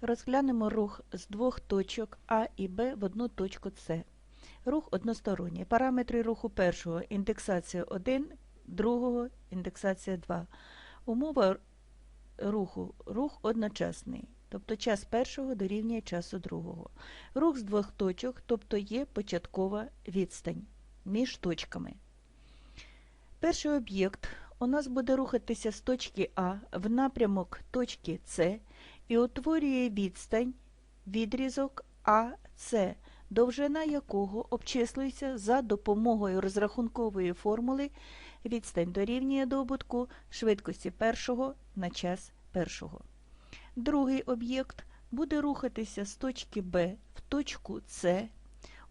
Розглянемо рух з двох точок А і Б в одну точку С. Рух односторонній. Параметри руху першого індексація 1, другого індексація 2. Умова руху рух одночасний, тобто час першого дорівнює часу другого. Рух з двох точок, тобто є початкова відстань між точками. Перший об'єкт у нас буде рухатися з точки А в напрямок точки С і утворює відстань, відрізок АС, довжина якого обчислюється за допомогою розрахункової формули відстань дорівнює добутку швидкості першого на час першого. Другий об'єкт буде рухатися з точки Б в точку С,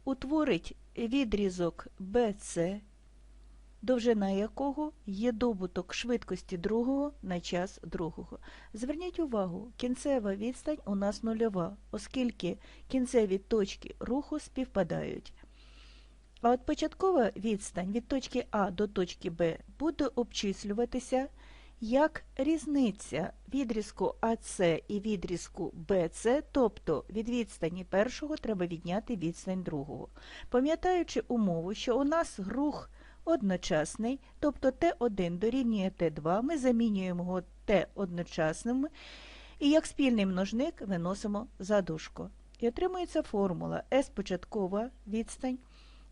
утворить відрізок BC, довжина якого є добуток швидкості другого на час другого. Зверніть увагу, кінцева відстань у нас нульова, оскільки кінцеві точки руху співпадають. А от початкова відстань від точки А до точки Б буде обчислюватися як різниця відрізку АС і відрізку БС, тобто від відстані першого треба відняти відстань другого. Пам'ятаючи умову, що у нас рух одночасний, тобто Т1 дорівнює Т2, ми замінюємо його Т одночасним і як спільний множник виносимо за дужку. І отримується формула S початкова відстань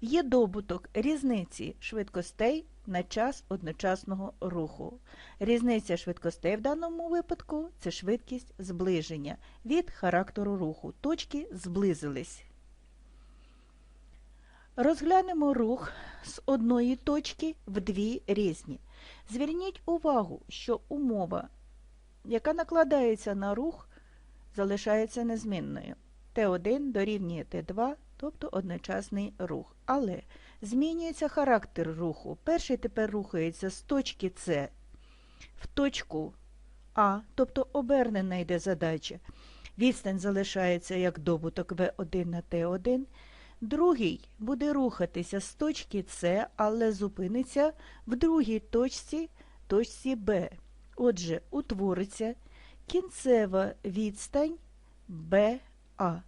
є добуток різниці швидкостей на час одночасного руху. Різниця швидкостей в даному випадку це швидкість зближення від характеру руху. Точки зблизились. Розглянемо рух з одної точки в дві різні. Зверніть увагу, що умова, яка накладається на рух, залишається незмінною. Т1 дорівнює Т2, тобто одночасний рух. Але змінюється характер руху. Перший тепер рухається з точки С в точку А, тобто обернена йде задача. Відстань залишається як добуток В1 на Т1. Другий буде рухатися з точки С, але зупиниться в другій точці, точці Б. Отже, утвориться кінцева відстань БА.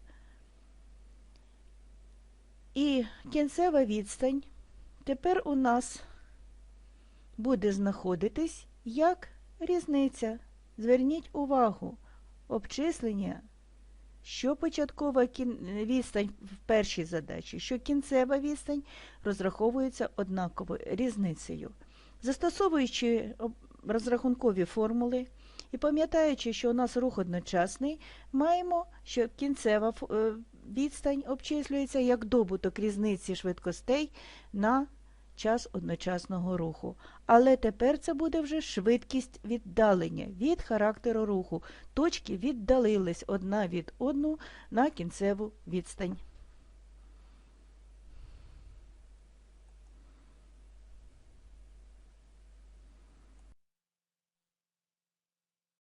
І кінцева відстань тепер у нас буде знаходитись як різниця. Зверніть увагу, обчислення, що початкова відстань в першій задачі, що кінцева відстань розраховується однаковою різницею. Застосовуючи розрахункові формули і пам'ятаючи, що у нас рух одночасний, маємо, що кінцева відстань обчислюється як добуток різниці швидкостей на час одночасного руху. Але тепер це буде вже швидкість віддалення від характеру руху. Точки віддалились одна від одну на кінцеву відстань.